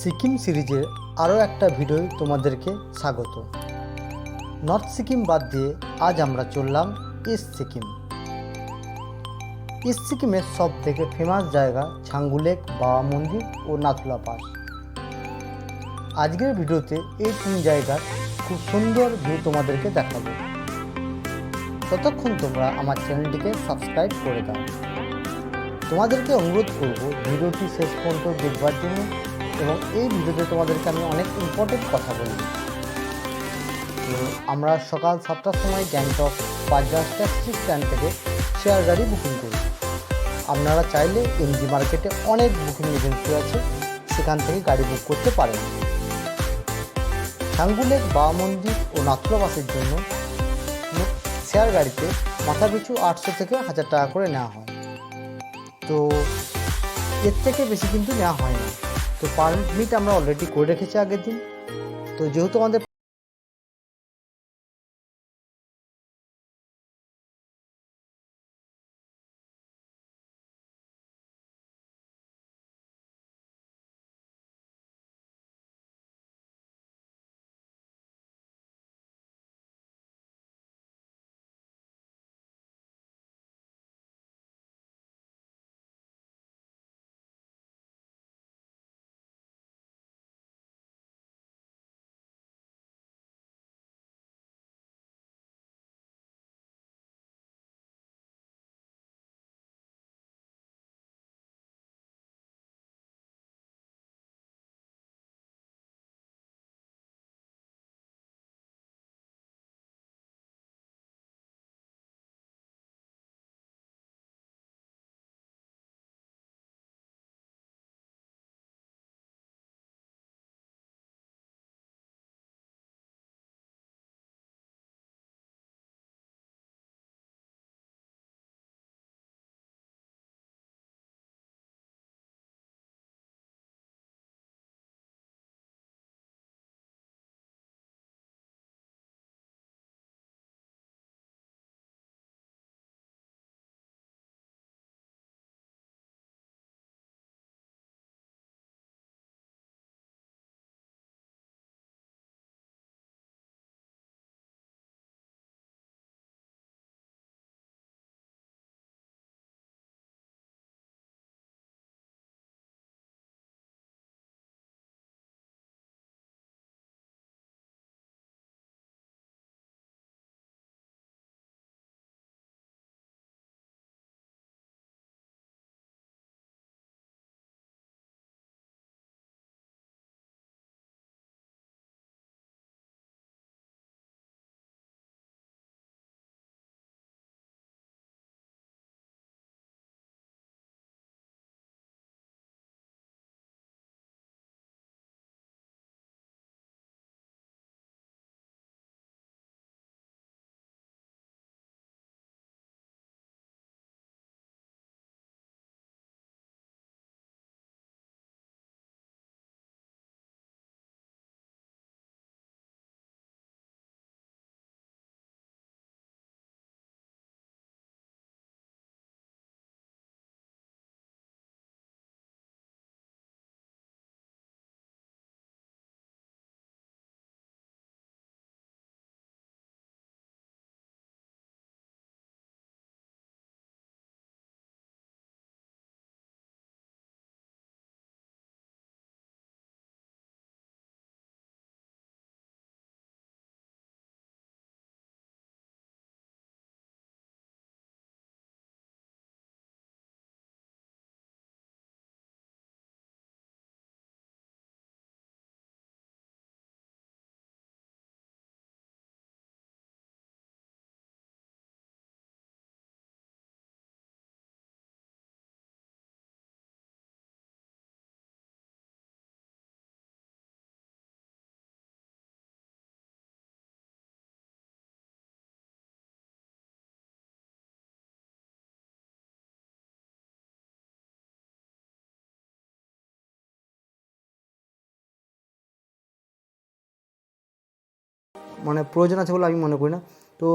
সিকিম সিরিজের আরও একটা ভিডিও তোমাদেরকে স্বাগত। নর্থ সিকিম বাদ দিয়ে আজ আমরা চললাম ইস্ট সিকিম। ইস্ট সিকিমের সব থেকে ফেমাস জায়গা ছাঙ্গুলেক বাবা মন্দির ও নাথুলা পাস। আজকের ভিডিওতে এই তিন জায়গার খুব সুন্দর ভিউ তোমাদেরকে দেখাবো। ততক্ষণ তোমরা আমার চ্যানেলটিকে সাবস্ক্রাইব করে দাও। তোমাদেরকে অনুরোধ করব ভিডিওটি শেষ পর্যন্ত দেখবার জন্য এবং এই ভিডিওতে তোমাদেরকে আমি অনেক ইম্পর্টেন্ট কথা বলব। তো আমরা সকাল সাতটার সময় গ্যাংটক বাজাজ ট্যাক্সি স্ট্যান্ড থেকে শেয়ার গাড়ি বুকিং করি আপনারা চাইলে এমজি মার্কেটে অনেক বুকিং এজেন্সি আছে, সেখান থেকে গাড়ি বুক করতে পারেন। ছাঙ্গুলেক বা মন্দির ও নাথুলা বাসের জন্য শেয়ার গাড়িতে মাথা পিছু আটশো থেকে হাজার টাকা করে নেওয়া হয়। তো এর থেকে বেশি কিন্তু নেওয়া হয় না। তো পারমিট আমরা অলরেডি করে রেখেছি আগের দিন। তো যেহেতু আমাদের মানে প্রয়োজন আছে বলে আমি মনে করি না। তো